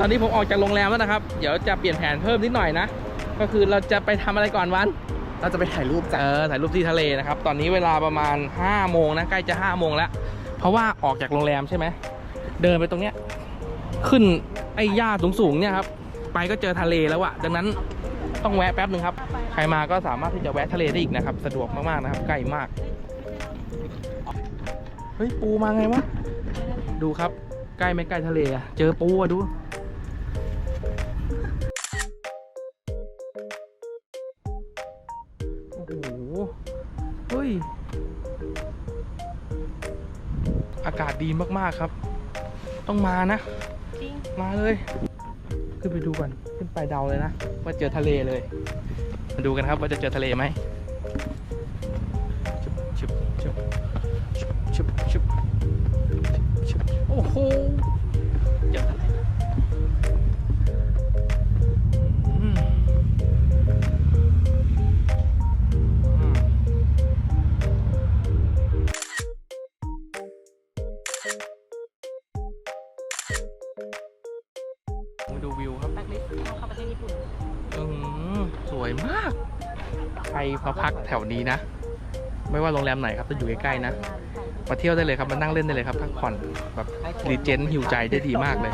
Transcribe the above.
ตอนนี้ผมออกจากโรงแรมแล้วนะครับ เดี๋ยวจะเปลี่ยนแผนเพิ่มนิดหน่อยนะ ก็คือเราจะไปทำอะไรก่อนวัน เราจะไปถ่ายรูปจ้ะเออถ่ายรูปที่ทะเลนะครับ ตอนนี้เวลาประมาณ5โมงนะ ใกล้จะ5โมงแล้ว เพราะว่าออกจากโรงแรมใช่ไหม เดินไปตรงเนี้ย ขึ้นไอ้หญ้าสูงๆเนี่ยครับ ไปก็เจอทะเลแล้วอะดังนั้นต้องแวะแป๊บหนึ่งครับ ใครมาก็สามารถที่จะแวะทะเลได้อีกนะครับ สะดวกมากๆนะครับ ใกล้มาก เฮ้ยปูมาไงวะ ดูครับ ใกล้ไม่ใกล้ทะเลอะเจอปูอะดู โอ้โหเฮ้ย อากาศดีมากๆครับ ต้องมานะ จริง มาเลย ขึ้นไปดูก่อนขึ้นไปเดาเลยนะ ว่าเจอทะเลเลย มาดูกันครับว่าจะเจอทะเลไหมชุบชุบชุบชุบชุบชุบ วยมาก ใครมาพักแถวนี้นะ ไม่ว่าโรงแรมไหนครับจะอยู่ใกล้ๆนะ มาเที่ยวได้เลยครับ มานั่งเล่นได้เลยครับพักผ่อนแบบรีเจนหิวใจได้ดีมากเลย